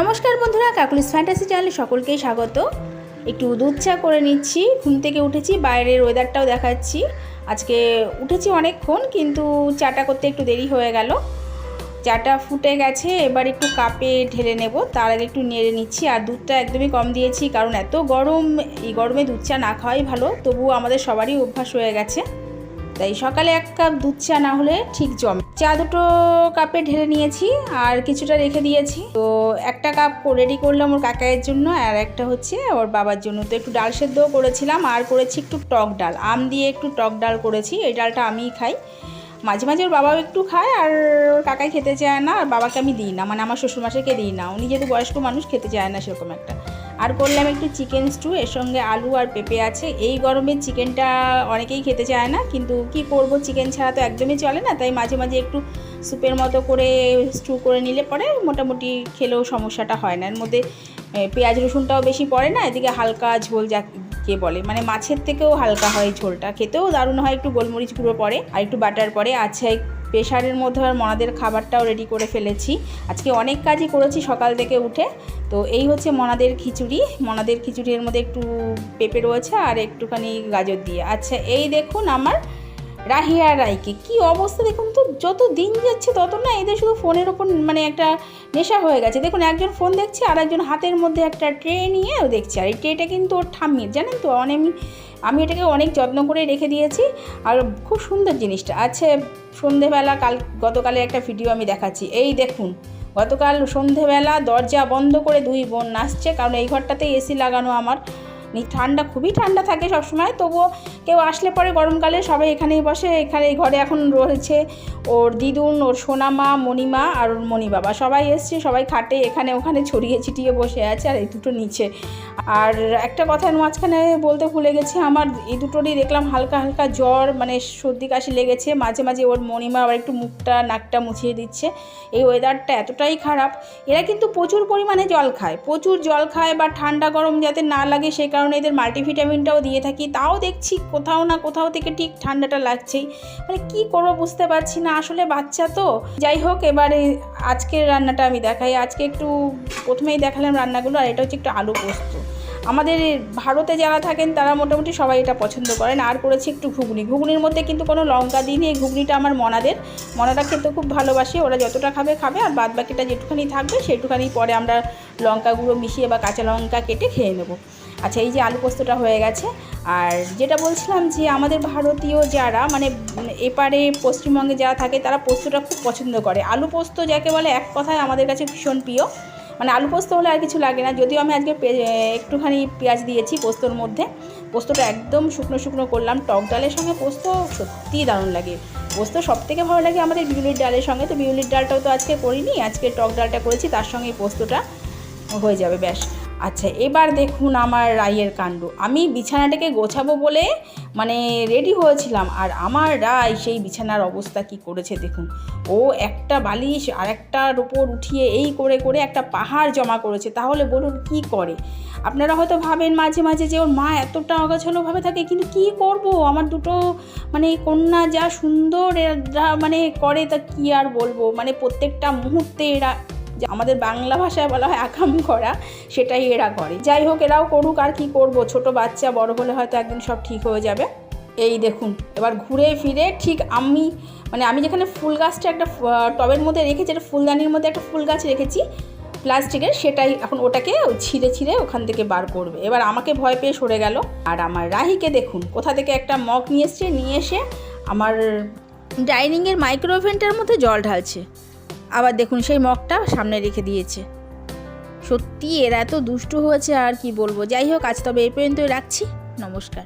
নমস্কার বন্ধুরা, Kokkalis fantasy চ্যানেলে সকলকেই স্বাগত। একটু দুধ চা করে নিচ্ছি, ঘুম থেকে উঠেছি, বাইরের ওয়েদারটাও দেখাচ্ছি। আজকে উঠেছি অনেকক্ষণ, কিন্তু চাটা করতে একটু দেরি হয়ে গেল। চাটা ফুটে গেছে, এবার একটু কাপে ঢেলে নেব, তার আগে একটু নেড়ে নিচ্ছি, আর দুধটা একদমই কম দিয়েছি, কারণ এত গরম, এই গরমে দুধ চা না খাওয়াই ভালো, তবুও আমাদের সবারই অভ্যাস হয়ে গেছে। তাই সকালে এক কাপ দুধ চা না হলে ঠিক জমে চা দুটো কাপে ঢেলে নিয়েছি আর কিছুটা রেখে দিয়েছি। তো একটা কাপ রেডি করলাম ওর কাকায়ের জন্য আর একটা হচ্ছে ওর বাবার জন্য। তো একটু ডাল সেদ্ধও করেছিলাম আর করেছি একটু টক ডাল। আম দিয়ে একটু টক ডাল করেছি, এই ডালটা আমিই খাই। মাঝে মাঝে ওর বাবাও একটু খায় আর ওর কাকাই খেতে চায় না আর বাবাকে আমি দিই না। মানে আমার শ্বশুরমাশাকে দিই না। উনি যেহেতু বয়স্ক মানুষ, খেতে চায় না সেরকম একটা। আর করলাম একটু চিকেন স্টু এর সঙ্গে আলু আর পেঁপে আছে। এই গরমে চিকেনটা অনেকেই খেতে চায় না, কিন্তু কি করব চিকেন ছাড়া তো একদমই চলে না, তাই মাঝে মাঝে একটু স্যুপের মতো করে স্টু করে নিলে পরে মোটামুটি খেলেও সমস্যাটা হয় না। এর মধ্যে পেঁয়াজ রসুনটাও বেশি পড়ে না, এদিকে হালকা ঝোল যা কে বলে মানে মাছের থেকেও হালকা হয় ঝোলটা, খেতেও দারুণ হয়, একটু গোলমরিচ গুঁড়ো পরে আর একটু বাটার পরে আচ্ছা প্রেশারের মধ্যে আর মনাদের খাবারটাও রেডি করে ফেলেছি। আজকে অনেক কাজই করেছি সকাল থেকে উঠে। তো এই হচ্ছে মনাদের খিচুড়ি। মনাদের খিচুড়ির মধ্যে একটু পেঁপে রয়েছে আর একটুখানি গাজর দিয়ে। আচ্ছা এই দেখুন আমার রাহিয়া রায়কে কি অবস্থা দেখুন তো? যত দিন যাচ্ছে তত না এদের শুধু ফোনের ওপর মানে একটা নেশা হয়ে গেছে। দেখুন, একজন ফোন দেখছে আর একজন হাতের মধ্যে একটা ট্রে নিয়ে ও দেখছে। আর এই ট্রেটা কিন্তু ওর ঠাম্মির, জানেন তো? অনেক আমি এটাকে অনেক যত্ন করে রেখে দিয়েছি। আর খুব সুন্দর জিনিসটা। আছে সন্ধেবেলা, কাল গতকালে একটা ভিডিও আমি দেখাচ্ছি। এই দেখুন, গতকাল সন্ধেবেলা দরজা বন্ধ করে দুই বোন নাচছে। কারণ এই ঘরটাতে এসি লাগানো আমার। ঠান্ডা খুবই ঠান্ডা থাকে সবসময়, তবুও কেউ আসলে পরে গরমকালে সবাই এখানেই বসে, এখানে এই ঘরে এখন রয়েছে ওর দিদুন, ওর সোনামা, মণিমা আর ওর মণি বাবা সবাই এসছে, সবাই খাটে, এখানে ওখানে ছড়িয়ে ছিটিয়ে বসে আছে আর এই দুটো নিচে। আর একটা কথার মাঝখানে বলতে ভুলে গেছি, আমার এই দুটোরই দেখলাম হালকা হালকা জ্বর মানে সর্দি কাশি লেগেছে, মাঝে মাঝে ওর মণিমা আবার একটু মুখটা, নাকটা মুছিয়ে দিচ্ছে। এই ওয়েদারটা এতটাই খারাপ, এরা কিন্তু প্রচুর পরিমাণে জল খায়, প্রচুর জল খায় বা ঠান্ডা গরম যাতে না লাগে সেই কারণে এদের মাল্টিভিটামিনটাও দিয়ে থাকি, তাও দেখছি কোথাও না কোথাও থেকে ঠিক ঠান্ডাটা লাগছেই। মানে কি করব বুঝতে পারছি না, আসলে বাচ্চা তো। যাই হোক, এবারে আজকের রান্নাটা আমি দেখাই। আজকে একটু প্রথমেই দেখালাম রান্নাগুলো, আর এটা হচ্ছে একটু আলু পোস্ত। আমাদের ভারতে যারা থাকেন, তারা মোটামুটি সবাই এটা পছন্দ করেন। আর করেছি একটু ঘুগনি। ঘুগনির মধ্যে কিন্তু কোনো লঙ্কা দিইনি এই ঘুগনিটা আমার মনাদের। মনারা খেতে খুব ভালোবাসে, ওরা যতটা খাবে খাবে। আর বাদ বাকিটা যেটুখানি থাকবে, সেটুখানি পরে আমরা লঙ্কা গুঁড়ো মিশিয়ে বা কাঁচা লঙ্কা কেটে খেয়ে নেব। আচ্ছা এই যে আলু পোস্তটা হয়ে গেছে, আর যেটা বলছিলাম যে আমাদের ভারতীয় যারা মানে এপারে পশ্চিমবঙ্গে যারা থাকে, তারা পোস্তটা খুব পছন্দ করে। আলু পোস্ত যাকে বলে, এক কথায় আমাদের কাছে ভীষণ প্রিয়। মানে আলু পোস্ত হলে আর কিছু লাগে না। যদিও আমি আজকে একটুখানি পেঁয়াজ দিয়েছি পোস্তর মধ্যে। পোস্তটা একদম শুকনো শুকনো করলাম। টক ডালের সঙ্গে পোস্ত সত্যিই দারুণ লাগে। পোস্ত সব থেকে ভালো লাগে আমাদের বিউলির ডালের সঙ্গে। তো বিউলির ডালটাও তো আজকে করিনি, আজকে টক ডালটা করেছি, তার সঙ্গে এই পোস্তটা হয়ে যাবে, ব্যাস। আচ্ছা এবার দেখুন আমার রায়ের কাণ্ড। আমি বিছানাটাকে গোছাবো বলে মানে রেডি হয়েছিলাম, আর আমার রায় সেই বিছানার অবস্থা কি করেছে দেখুন। ও একটা বালিশ আর একটার উপর উঠিয়ে এই করে করে একটা পাহাড় জমা করেছে, তাহলে বলুন কি করে? আপনারা হয়তো ভাবেন মাঝে মাঝে যে ওর মা এতটা অগাছালোভাবে থাকে, কিন্তু কি করব? আমার দুটো মানে কন্যা যা সুন্দর, এরা মানে করে, তা কি আর বলব? মানে প্রত্যেকটা মুহূর্তে এরা যে আমাদের বাংলা ভাষায় বলা হয় আকাম করা, সেটাই এরা করে। যাই হোক, এরাও করুক, আর কি করব? ছোট বাচ্চা, বড় হলে হয়তো একদিন সব ঠিক হয়ে যাবে। এই দেখুন, এবার ঘুরে ফিরে ঠিক আমি মানে আমি যেখানে ফুল গাছটা একটা টবের মধ্যে রেখেছি, একটা ফুলদানির মধ্যে একটা ফুল গাছ রেখেছি, প্লাস্টিকের, সেটাই এখন ওটাকে ছিঁড়ে ছিঁড়ে ওখান থেকে বার করবে। এবার আমাকে ভয় পেয়ে সরে গেল। আর আমার রাহিকে দেখুন, কোথা থেকে একটা মগ নিয়ে এসছে, নিয়ে এসে আমার ডাইনিংয়ের মাইক্রোওভেনটার মধ্যে জল ঢালছে। আবার দেখুন সেই মগটা সামনে রেখে দিয়েছে। সত্যি এরা এত দুষ্টু হয়েছে আর কি বলব? যাই হোক, আজ তবে এই পর্যন্তই রাখছি। নমস্কার।